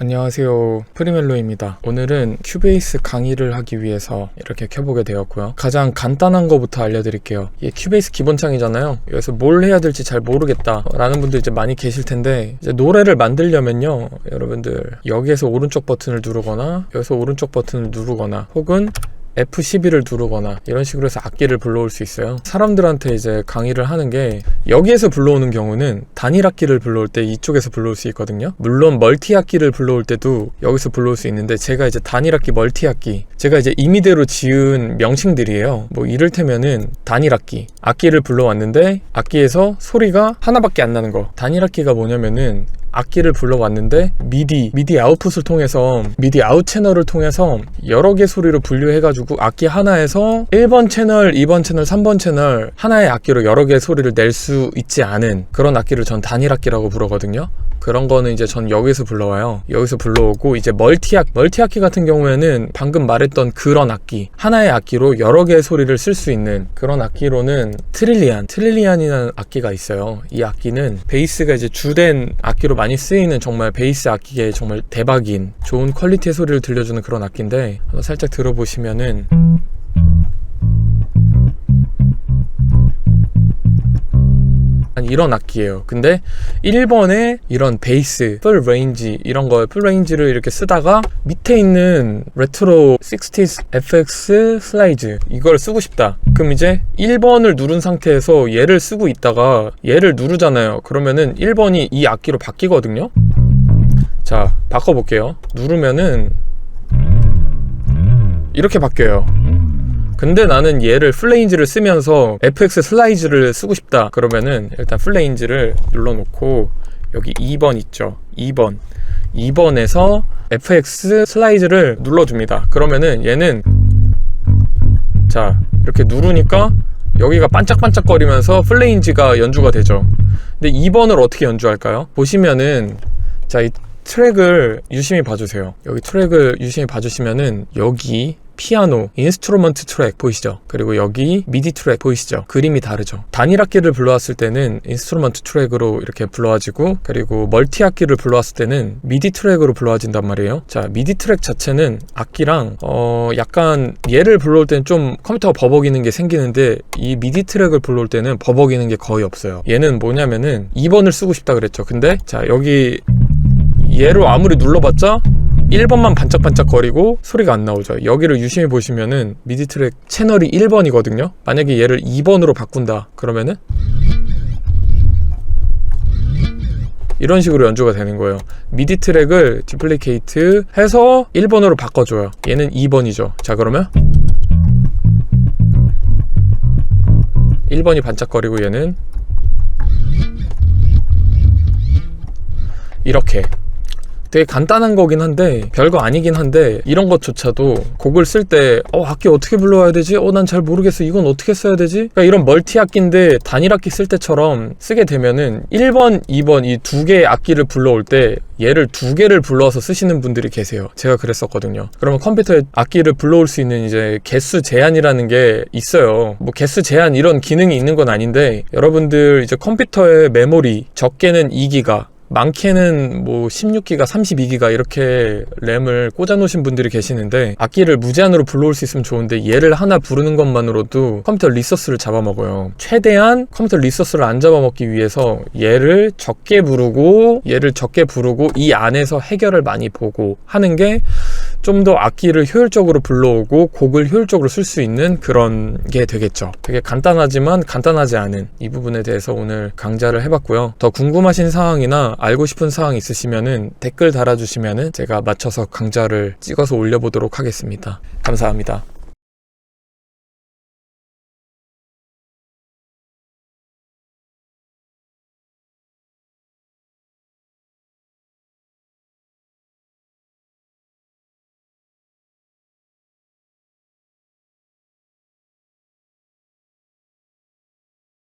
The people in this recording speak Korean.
안녕하세요. 프리멜로입니다. 오늘은 큐베이스 강의를 하기 위해서 이렇게 켜보게 되었고요. 가장 간단한 거부터 알려드릴게요. 이게 큐베이스 기본창이잖아요. 여기서 뭘 해야 될지 잘 모르겠다. 라는 분들 이제 많이 계실 텐데, 이제 노래를 만들려면요. 여러분들, 여기에서 오른쪽 버튼을 누르거나, 여기서 오른쪽 버튼을 누르거나, 혹은 F12를 누르거나 이런 식으로 해서 악기를 불러올 수 있어요. 사람들한테 이제 강의를 하는 게 여기에서 불러오는 경우는 단일 악기를 불러올 때 이쪽에서 불러올 수 있거든요. 물론 멀티 악기를 불러올 때도 여기서 불러올 수 있는데 제가 이제 단일 악기, 멀티 악기 제가 이제 임의대로 지은 명칭들이에요. 뭐 이를테면은 단일 악기 악기를 불러왔는데 악기에서 소리가 하나밖에 안 나는 거 단일 악기가 뭐냐면은 악기를 불러왔는데 미디 미디 아웃풋을 통해서 미디 아웃 채널을 통해서 여러 개 소리로 분류해가지고 악기 하나에서 1번 채널, 2번 채널, 3번 채널 하나의 악기로 여러 개의 소리를 낼 수 있지 않은 그런 악기를 전 단일 악기라고 부르거든요. 그런 거는 이제 전 여기서 불러와요. 여기서 불러오고 이제 멀티악 멀티악기 같은 경우에는 방금 말했던 그런 악기 하나의 악기로 여러 개의 소리를 쓸 수 있는 그런 악기로는 트릴리안 트릴리안이라는 악기가 있어요. 이 악기는 베이스가 이제 주된 악기로 많이 쓰이는 정말 베이스 악기에 정말 대박인 좋은 퀄리티의 소리를 들려주는 그런 악기인데 한번 살짝 들어보시면은 이런 악기예요. 근데 1번에 이런 베이스, 풀 레인지 이런 거, 풀 레인지를 이렇게 쓰다가 밑에 있는 레트로 60s FX 슬라이즈 이걸 쓰고 싶다. 그럼 이제 1번을 누른 상태에서 얘를 쓰고 있다가 얘를 누르잖아요. 그러면은 1번이 이 악기로 바뀌거든요. 자, 바꿔 볼게요. 누르면은 이렇게 바뀌어요. 근데 나는 얘를 플레인즈를 쓰면서 FX 슬라이즈를 쓰고 싶다. 그러면은 일단 플레인즈를 눌러놓고 여기 2번 있죠. 2번. 2번에서 FX 슬라이즈를 눌러줍니다. 그러면은 얘는 자 이렇게 누르니까 여기가 반짝반짝거리면서 플레인즈가 연주가 되죠. 근데 2번을 어떻게 연주할까요? 보시면은 자 이 트랙을 유심히 봐주세요. 여기 트랙을 유심히 봐주시면은 여기 피아노, 인스트루먼트 트랙 보이시죠? 그리고 여기 미디 트랙 보이시죠? 그림이 다르죠. 단일 악기를 불러왔을 때는 인스트루먼트 트랙으로 이렇게 불러와지고 그리고 멀티 악기를 불러왔을 때는 미디 트랙으로 불러와진단 말이에요. 자, 미디 트랙 자체는 악기랑 어 약간 얘를 불러올 때는 좀 컴퓨터가 버벅이는 게 생기는데 이 미디 트랙을 불러올 때는 버벅이는 게 거의 없어요. 얘는 뭐냐면은 2번을 쓰고 싶다 그랬죠. 근데 자, 여기 얘로 아무리 눌러봤자 1번만 반짝반짝거리고 소리가 안 나오죠. 여기를 유심히 보시면은 미디 트랙 채널이 1번이거든요. 만약에 얘를 2번으로 바꾼다. 그러면은 이런 식으로 연주가 되는 거예요. 미디 트랙을 디플리케이트 해서 1번으로 바꿔줘요. 얘는 2번이죠. 자, 그러면 1번이 반짝거리고 얘는 이렇게 되게 간단한 거긴 한데 별거 아니긴 한데 이런 것조차도 곡을 쓸 때 어 악기 어떻게 불러와야 되지? 어 난 잘 모르겠어 이건 어떻게 써야 되지? 그러니까 이런 멀티 악기인데 단일 악기 쓸 때처럼 쓰게 되면은 1번, 2번 이 두 개의 악기를 불러올 때 얘를 두 개를 불러서 쓰시는 분들이 계세요. 제가 그랬었거든요. 그러면 컴퓨터에 악기를 불러올 수 있는 이제 개수 제한이라는 게 있어요. 뭐 개수 제한 이런 기능이 있는 건 아닌데 여러분들 이제 컴퓨터의 메모리 적게는 2기가 많게는 뭐 16기가, 32기가 이렇게 램을 꽂아 놓으신 분들이 계시는데 악기를 무제한으로 불러올 수 있으면 좋은데 얘를 하나 부르는 것만으로도 컴퓨터 리소스를 잡아먹어요. 최대한 컴퓨터 리소스를 안 잡아먹기 위해서 얘를 적게 부르고 얘를 적게 부르고 이 안에서 해결을 많이 보고 하는 게 좀 더 악기를 효율적으로 불러오고 곡을 효율적으로 쓸 수 있는 그런 게 되겠죠. 되게 간단하지만 간단하지 않은 이 부분에 대해서 오늘 강좌를 해봤고요. 더 궁금하신 사항이나 알고 싶은 사항 있으시면은 댓글 달아주시면은 제가 맞춰서 강좌를 찍어서 올려보도록 하겠습니다. 감사합니다.